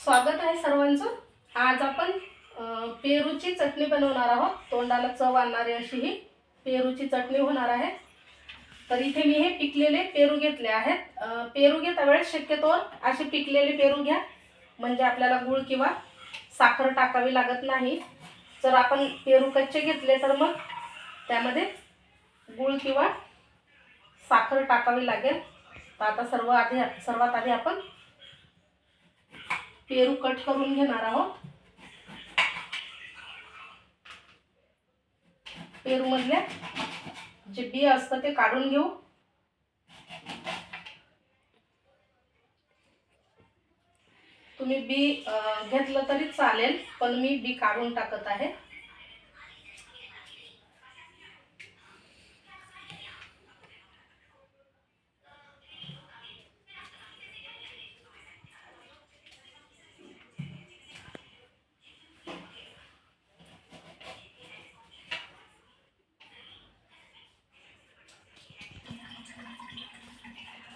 स्वागत आहे सर्वांचं. आज आपण पेरूची चटणी बनवणार आहोत. तोंडाला चव आणणारी अशी ही पेरूची चटणी होणार आहे. तर इथे मी हे पिकलेले पेरू घेतले आहेत. पेरू घेता वेळेस शक्यतो असे पिकलेले पेरू घ्या. म्हणजे आपल्याला गुळ किंवा साखर टाकावी लागत नाही. जर आपण पेरू कच्चे घेतले तर मग त्यामध्ये गुळ किंवा साखर टाकावी लागेल. तर आता सर्व आधी सर्वात आधी आपण पेरू कट करून घेणार आहोत. पेरू मधल्या जे बी असतं ते काढून घेऊ. तुम्ही बी घेतलं तरी चालेल पण मी बी काढून टाकत आहे.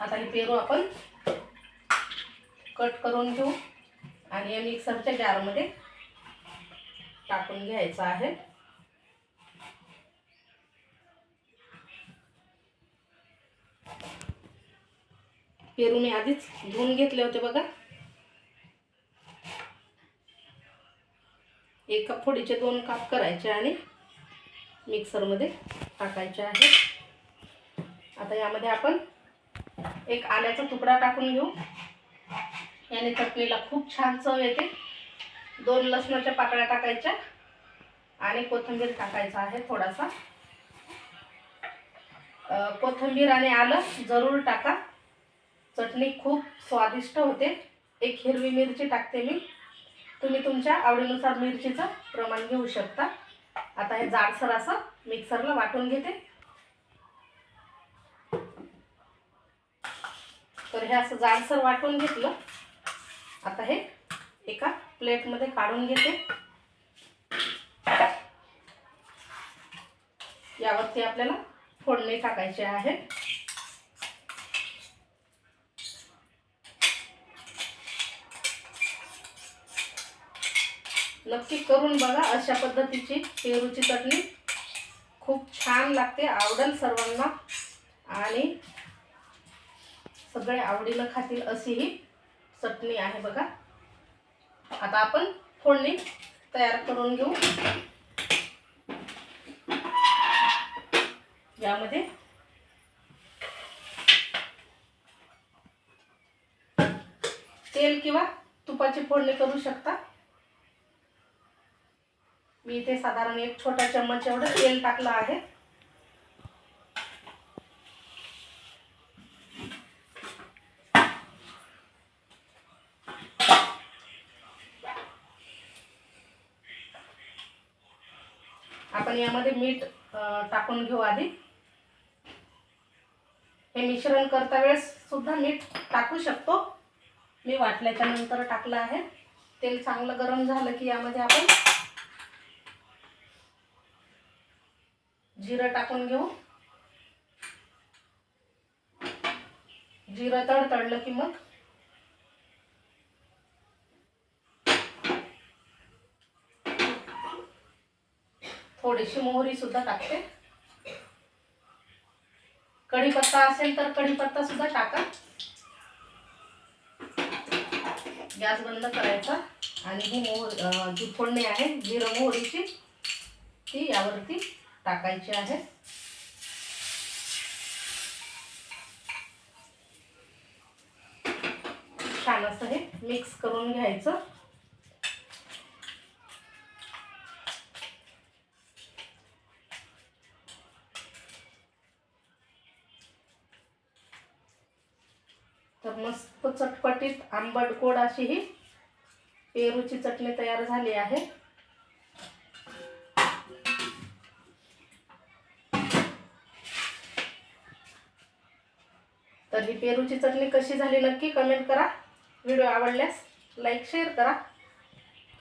आता हे पेरू आपण कट करून घेऊ. आणि या मिक्सरच्या जारमध्ये टाकून घ्यायचं आहे. पेरू मी आधीच धुवून घेतले होते बघा. एक कप फोडीचे दोन काप करायचे आणि मिक्सरमध्ये टाकायचे आहे. आता यामध्ये आपण एक आल्याचा तुकडा टाकून घेऊ. याने चटणीला खूप छान चव येते. दोन लसणाच्या पाकळ्या टाकायच्या आणि कोथिंबीर टाकायचा आहे थोडासा. कोथिंबीर आणि आलं जरूर टाका. चटणी खूप स्वादिष्ट होते. एक हिरवी मिरची टाकते मी. तुम्ही तुमच्या आवडीनुसार मिरचीचं प्रमाण घेऊ शकता. आता हे जाडसर असं मिक्सरला वाटून घेते. तर हे असं जाडसर वाटून घेतलं. आता हे एका प्लेटमध्ये काढून घेते. यावरती आपल्याला फोडणी टाकायची आहे. नक्की करून बघा अशा पद्धतीची पेरूची चटणी खूप छान लागते आवडेल सर्वांना. आणि सगळे आवडीला खातील अशी ही चटणी आहे बघा. आता आपण फोडणी तयार करून घेऊ. यामध्ये तेल किंवा तुपाची फोडणी करू शकता. मी इथे साधारण एक छोटा चम्मच एवढं तेल टाकलं आहे. आपण यामध्ये मीठ टाकून घेऊ आधी. हे मिश्रण करता वेळेस सुद्धा मीठ टाकू शकतो. मी वाटल्याच्या नंतर टाकलं आहे. तेल चांगलं गरम झालं की यामध्ये आपण जिरं टाकून घेऊ. जिरं तडतडलं की मग थोडीशी मोहरी सुद्धा टाकते. कढीपत्ता असेल तर कढीपत्ता सुद्धा टाका. गॅस बंद करायचा. आणि ही मोहर जी फोडणी आहे जिरं मोहरीची ती यावरती टाकायची आहे. छान असं हे मिक्स करून घ्यायचं. तर मस्त चटपटीत आंबट गोड अशी ही पेरूची चटणी तयार झाली आहे. तर ही पेरूची चटणी कशी झाली नक्की कमेंट करा. व्हिडिओ आवडल्यास लाईक शेअर करा.